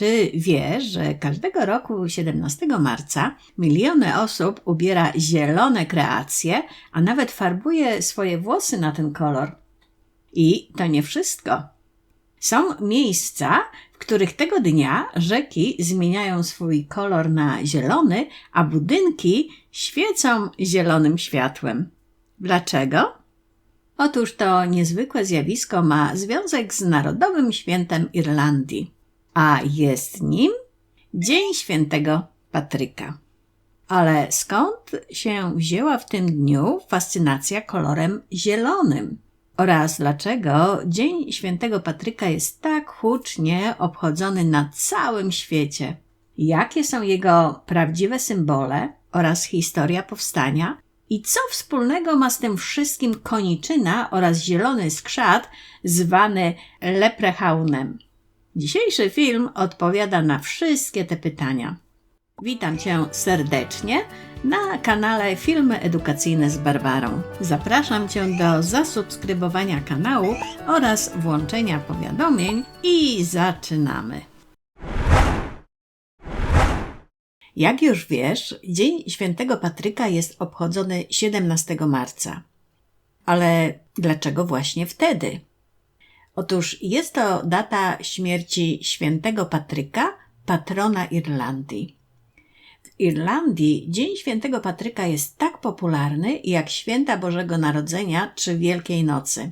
Czy wiesz, że każdego roku 17 marca miliony osób ubiera zielone kreacje, a nawet farbuje swoje włosy na ten kolor? I to nie wszystko. Są miejsca, w których tego dnia rzeki zmieniają swój kolor na zielony, a budynki świecą zielonym światłem. Dlaczego? Otóż to niezwykłe zjawisko ma związek z Narodowym Świętem Irlandii, a jest nim Dzień Świętego Patryka. Ale skąd się wzięła w tym dniu fascynacja kolorem zielonym? Oraz dlaczego Dzień Świętego Patryka jest tak hucznie obchodzony na całym świecie? Jakie są jego prawdziwe symbole oraz historia powstania? I co wspólnego ma z tym wszystkim koniczyna oraz zielony skrzat zwany leprechaunem? Dzisiejszy film odpowiada na wszystkie te pytania. Witam Cię serdecznie na kanale Filmy Edukacyjne z Barbarą. Zapraszam Cię do zasubskrybowania kanału oraz włączenia powiadomień i zaczynamy. Jak już wiesz, Dzień Świętego Patryka jest obchodzony 17 marca. Ale dlaczego właśnie wtedy? Otóż jest to data śmierci świętego Patryka, patrona Irlandii. W Irlandii Dzień Świętego Patryka jest tak popularny jak Święta Bożego Narodzenia czy Wielkiej Nocy.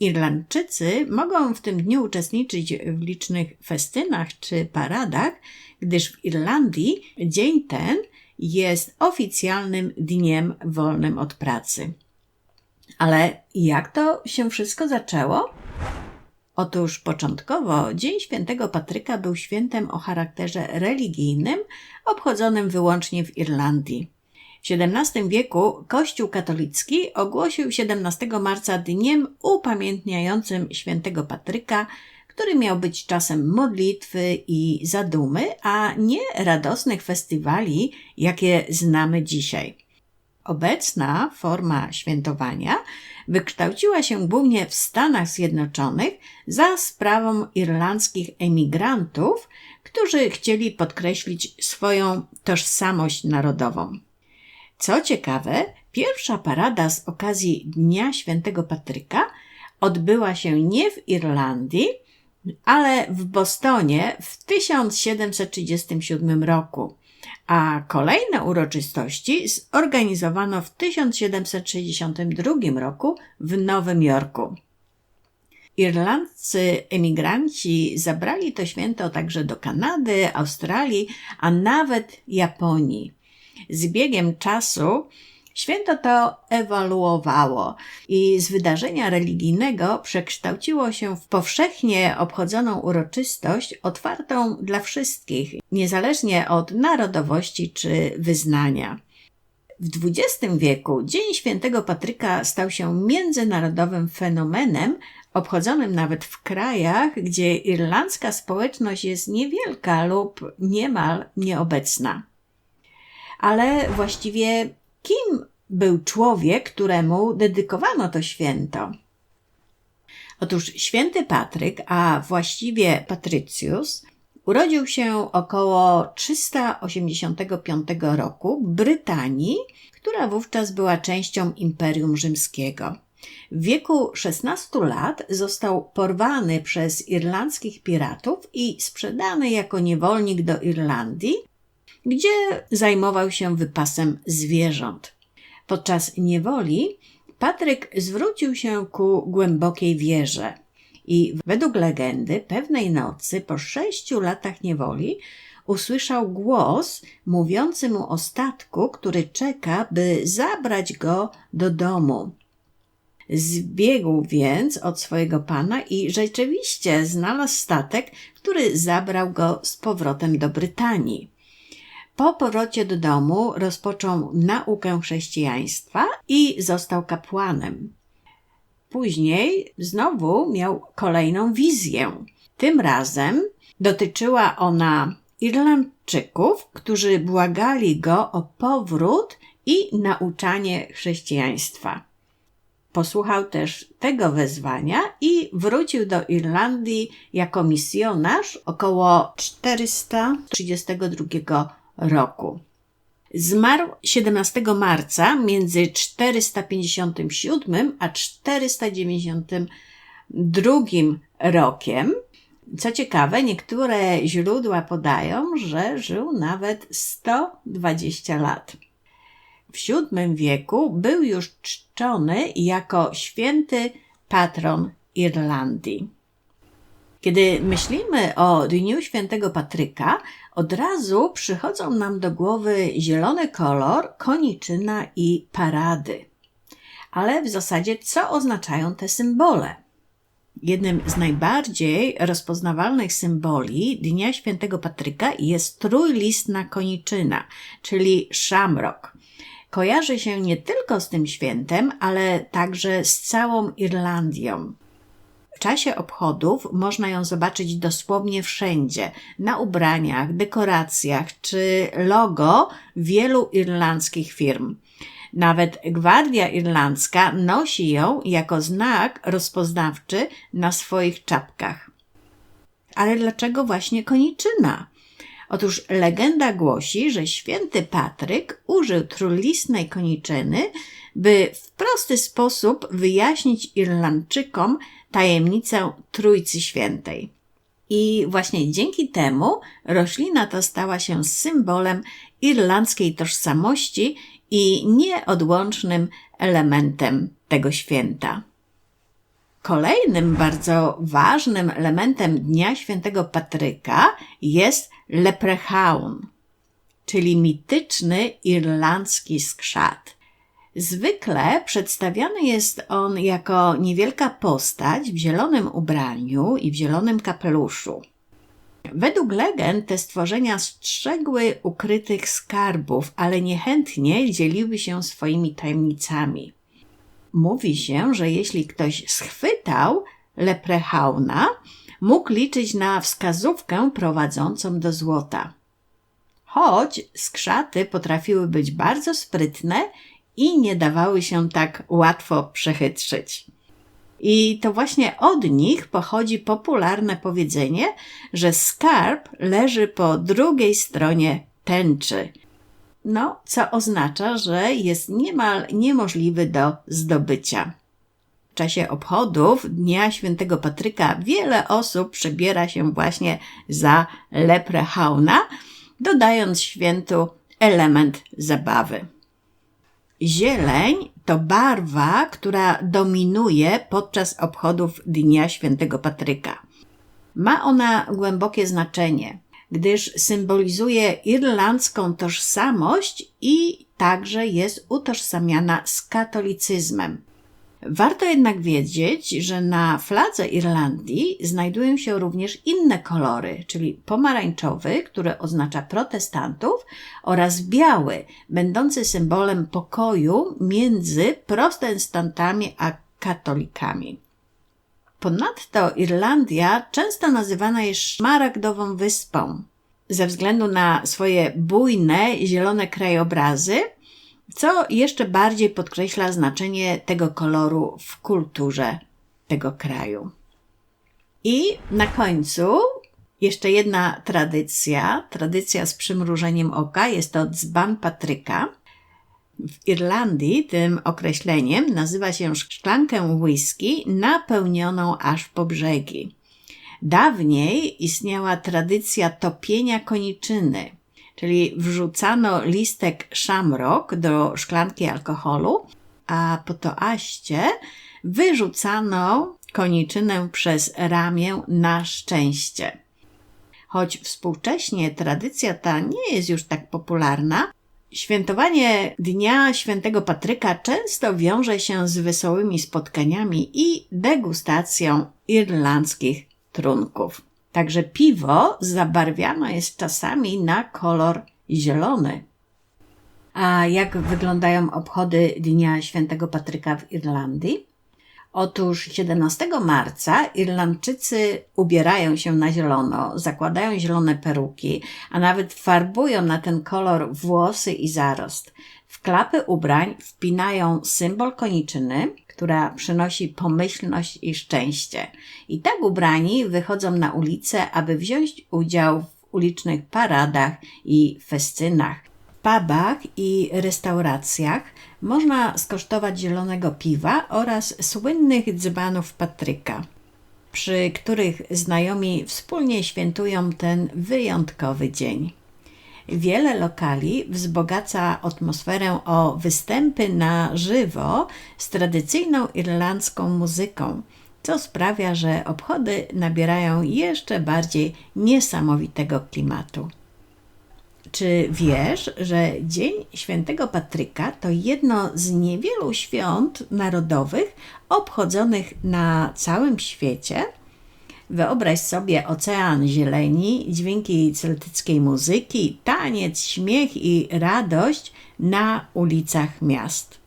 Irlandczycy mogą w tym dniu uczestniczyć w licznych festynach czy paradach, gdyż w Irlandii dzień ten jest oficjalnym dniem wolnym od pracy. Ale jak to się wszystko zaczęło? Otóż początkowo Dzień Świętego Patryka był świętem o charakterze religijnym, obchodzonym wyłącznie w Irlandii. W XVII wieku Kościół katolicki ogłosił 17 marca dniem upamiętniającym świętego Patryka, który miał być czasem modlitwy i zadumy, a nie radosnych festiwali, jakie znamy dzisiaj. Obecna forma świętowania wykształciła się głównie w Stanach Zjednoczonych za sprawą irlandzkich emigrantów, którzy chcieli podkreślić swoją tożsamość narodową. Co ciekawe, pierwsza parada z okazji Dnia Świętego Patryka odbyła się nie w Irlandii, ale w Bostonie w 1737 roku, a kolejne uroczystości zorganizowano w 1762 roku w Nowym Jorku. Irlandzcy emigranci zabrali to święto także do Kanady, Australii, a nawet Japonii. Z biegiem czasu Święto to ewaluowało i z wydarzenia religijnego przekształciło się w powszechnie obchodzoną uroczystość otwartą dla wszystkich, niezależnie od narodowości czy wyznania. W XX wieku Dzień Świętego Patryka stał się międzynarodowym fenomenem, obchodzonym nawet w krajach, gdzie irlandzka społeczność jest niewielka lub niemal nieobecna. Ale właściwie kim był człowiek, któremu dedykowano to święto? Otóż święty Patryk, a właściwie Patrycjus, urodził się około 385 roku w Brytanii, która wówczas była częścią Imperium Rzymskiego. W wieku 16 lat został porwany przez irlandzkich piratów i sprzedany jako niewolnik do Irlandii, gdzie zajmował się wypasem zwierząt. Podczas niewoli Patryk zwrócił się ku głębokiej wierze i według legendy pewnej nocy po sześciu latach niewoli usłyszał głos mówiący mu o statku, który czeka, by zabrać go do domu. Zbiegł więc od swojego pana i rzeczywiście znalazł statek, który zabrał go z powrotem do Brytanii. Po powrocie do domu rozpoczął naukę chrześcijaństwa i został kapłanem. Później znowu miał kolejną wizję. Tym razem dotyczyła ona Irlandczyków, którzy błagali go o powrót i nauczanie chrześcijaństwa. posłuchał też tego wezwania i wrócił do Irlandii jako misjonarz około 432 roku. Zmarł 17 marca między 457 a 492 rokiem. Co ciekawe, niektóre źródła podają, że żył nawet 120 lat. W VII wieku był już czczony jako święty patron Irlandii. Kiedy myślimy o Dniu Świętego Patryka, od razu przychodzą nam do głowy zielony kolor, koniczyna i parady. Ale w zasadzie co oznaczają te symbole? Jednym z najbardziej rozpoznawalnych symboli Dnia Świętego Patryka jest trójlistna koniczyna, czyli szamrok. Kojarzy się nie tylko z tym świętem, ale także z całą Irlandią. W czasie obchodów można ją zobaczyć dosłownie wszędzie na ubraniach, dekoracjach czy logo wielu irlandzkich firm. Nawet Gwardia Irlandzka nosi ją jako znak rozpoznawczy na swoich czapkach. Ale dlaczego właśnie koniczyna? Otóż legenda głosi, że święty Patryk użył trulistnej koniczyny, by w prosty sposób wyjaśnić Irlandczykom tajemnicę Trójcy Świętej. I właśnie dzięki temu roślina ta stała się symbolem irlandzkiej tożsamości i nieodłącznym elementem tego święta. Kolejnym bardzo ważnym elementem Dnia Świętego Patryka jest leprechaun, czyli mityczny irlandzki skrzat. Zwykle przedstawiany jest on jako niewielka postać w zielonym ubraniu i w zielonym kapeluszu. Według legend te stworzenia strzegły ukrytych skarbów, ale niechętnie dzieliły się swoimi tajemnicami. Mówi się, że jeśli ktoś schwytał leprechauna, mógł liczyć na wskazówkę prowadzącą do złota. Choć skrzaty potrafiły być bardzo sprytne i nie dawały się tak łatwo przechytrzyć. I to właśnie od nich pochodzi popularne powiedzenie, że skarb leży po drugiej stronie tęczy. No, co oznacza, że jest niemal niemożliwy do zdobycia. W czasie obchodów Dnia Świętego Patryka wiele osób przebiera się właśnie za leprechauna, dodając świętu element zabawy. Zieleń to barwa, która dominuje podczas obchodów Dnia Świętego Patryka. Ma ona głębokie znaczenie, gdyż symbolizuje irlandzką tożsamość i także jest utożsamiana z katolicyzmem. Warto jednak wiedzieć, że na fladze Irlandii znajdują się również inne kolory, czyli pomarańczowy, który oznacza protestantów, oraz biały, będący symbolem pokoju między protestantami a katolikami. Ponadto Irlandia często nazywana jest szmaragdową wyspą. Ze względu na swoje bujne, zielone krajobrazy, co jeszcze bardziej podkreśla znaczenie tego koloru w kulturze tego kraju. I na końcu jeszcze jedna tradycja, tradycja z przymrużeniem oka, jest to dzban Patryka. W Irlandii tym określeniem nazywa się szklankę whisky napełnioną aż po brzegi. Dawniej istniała tradycja topienia koniczyny, czyli wrzucano listek szamrok do szklanki alkoholu, a po toaście wyrzucano koniczynę przez ramię na szczęście. Choć współcześnie tradycja ta nie jest już tak popularna, świętowanie Dnia Świętego Patryka często wiąże się z wesołymi spotkaniami i degustacją irlandzkich trunków. Także piwo zabarwiano jest czasami na kolor zielony. A jak wyglądają obchody Dnia Świętego Patryka w Irlandii? Otóż 17 marca Irlandczycy ubierają się na zielono, zakładają zielone peruki, a nawet farbują na ten kolor włosy i zarost. W klapy ubrań wpinają symbol koniczyny, która przynosi pomyślność i szczęście. I tak ubrani wychodzą na ulicę, aby wziąć udział w ulicznych paradach i festynach. W pubach i restauracjach można skosztować zielonego piwa oraz słynnych dzbanów Patryka, przy których znajomi wspólnie świętują ten wyjątkowy dzień. Wiele lokali wzbogaca atmosferę o występy na żywo z tradycyjną irlandzką muzyką, co sprawia, że obchody nabierają jeszcze bardziej niesamowitego klimatu. Czy wiesz, że Dzień Świętego Patryka to jedno z niewielu świąt narodowych obchodzonych na całym świecie? Wyobraź sobie ocean zieleni, dźwięki celtyckiej muzyki, taniec, śmiech i radość na ulicach miast.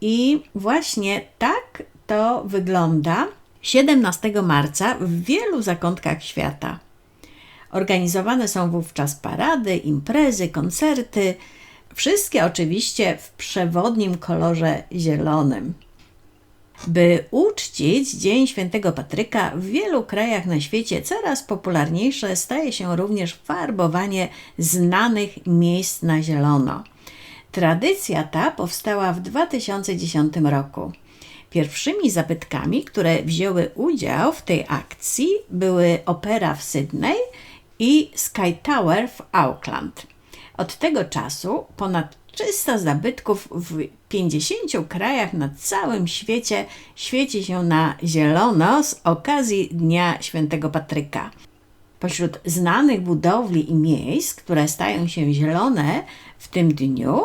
I właśnie tak to wygląda 17 marca w wielu zakątkach świata. Organizowane są wówczas parady, imprezy, koncerty, wszystkie oczywiście w przewodnim kolorze zielonym. By uczcić Dzień Świętego Patryka, w wielu krajach na świecie coraz popularniejsze staje się również farbowanie znanych miejsc na zielono. Tradycja ta powstała w 2010 roku. Pierwszymi zabytkami, które wzięły udział w tej akcji, były opera w Sydney i Sky Tower w Auckland. Od tego czasu ponad 300 zabytków w 50 krajach na całym świecie świeci się na zielono z okazji Dnia Świętego Patryka. Pośród znanych budowli i miejsc, które stają się zielone w tym dniu,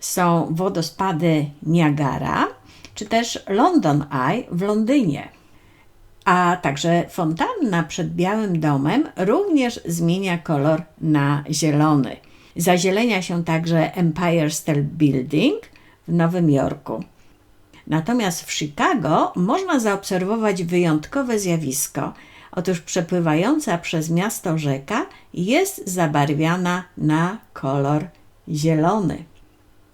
są wodospady Niagara czy też London Eye w Londynie. A także fontanna przed Białym Domem również zmienia kolor na zielony. Zazielenia się także Empire State Building w Nowym Jorku. Natomiast w Chicago można zaobserwować wyjątkowe zjawisko. Otóż przepływająca przez miasto rzeka jest zabarwiana na kolor zielony.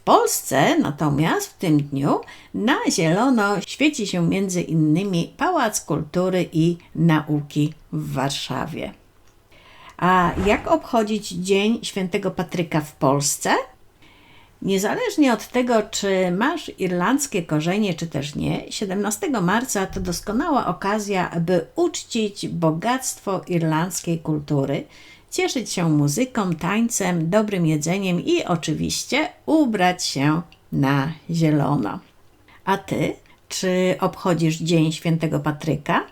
W Polsce natomiast w tym dniu na zielono świeci się między innymi Pałac Kultury i Nauki w Warszawie. A jak obchodzić Dzień Świętego Patryka w Polsce? Niezależnie od tego, czy masz irlandzkie korzenie, czy też nie, 17 marca to doskonała okazja, by uczcić bogactwo irlandzkiej kultury, cieszyć się muzyką, tańcem, dobrym jedzeniem i oczywiście ubrać się na zielono. A ty, czy obchodzisz Dzień Świętego Patryka?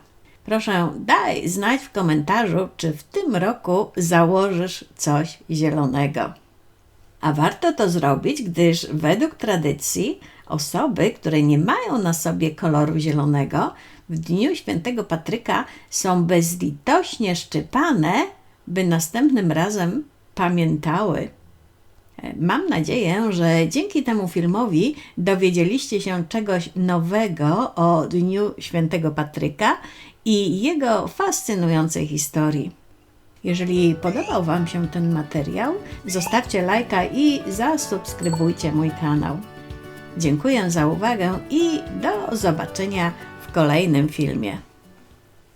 Proszę, daj znać w komentarzu, czy w tym roku założysz coś zielonego. A warto to zrobić, gdyż według tradycji osoby, które nie mają na sobie koloru zielonego, w dniu świętego Patryka są bezlitośnie szczypane, by następnym razem pamiętały. Mam nadzieję, że dzięki temu filmowi dowiedzieliście się czegoś nowego o Dniu Świętego Patryka i jego fascynującej historii. Jeżeli podobał Wam się ten materiał, zostawcie lajka i zasubskrybujcie mój kanał. Dziękuję za uwagę i do zobaczenia w kolejnym filmie.